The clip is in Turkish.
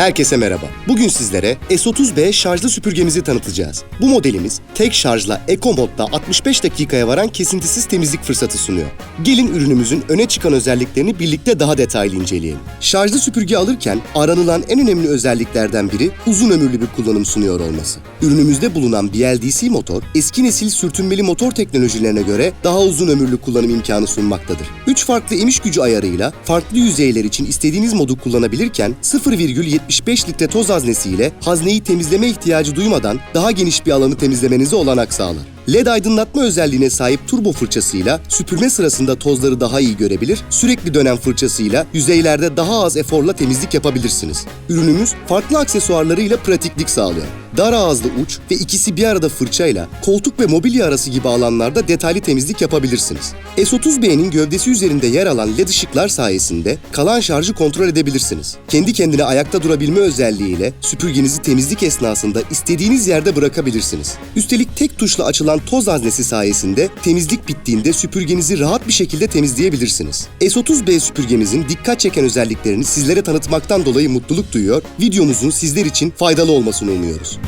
Herkese merhaba. Bugün sizlere S30B şarjlı süpürgemizi tanıtacağız. Bu modelimiz tek şarjla Eco modda 65 dakikaya varan kesintisiz temizlik fırsatı sunuyor. Gelin ürünümüzün öne çıkan özelliklerini birlikte daha detaylı inceleyelim. Şarjlı süpürge alırken aranılan en önemli özelliklerden biri uzun ömürlü bir kullanım sunuyor olması. Ürünümüzde bulunan BLDC motor, eski nesil sürtünmeli motor teknolojilerine göre daha uzun ömürlü kullanım imkanı sunmaktadır. 3 farklı emiş gücü ayarıyla farklı yüzeyler için istediğiniz modu kullanabilirken 0,75 litre toz haznesiyle hazneyi temizleme ihtiyacı duymadan daha geniş bir alanı temizlemenize olanak sağlar. LED aydınlatma özelliğine sahip turbo fırçasıyla süpürme sırasında tozları daha iyi görebilir, sürekli dönen fırçasıyla yüzeylerde daha az eforla temizlik yapabilirsiniz. Ürünümüz farklı aksesuarlarıyla pratiklik sağlıyor. Dar ağızlı uç ve ikisi bir arada fırçayla koltuk ve mobilya arası gibi alanlarda detaylı temizlik yapabilirsiniz. S30B'nin gövdesi üzerinde yer alan LED ışıklar sayesinde kalan şarjı kontrol edebilirsiniz. Kendi kendine ayakta durabilme özelliğiyle süpürgenizi temizlik esnasında istediğiniz yerde bırakabilirsiniz. Üstelik tek tuşla açılan toz haznesi sayesinde temizlik bittiğinde süpürgenizi rahat bir şekilde temizleyebilirsiniz. S30B süpürgemizin dikkat çeken özelliklerini sizlere tanıtmaktan dolayı mutluluk duyuyor, videomuzun sizler için faydalı olmasını umuyoruz.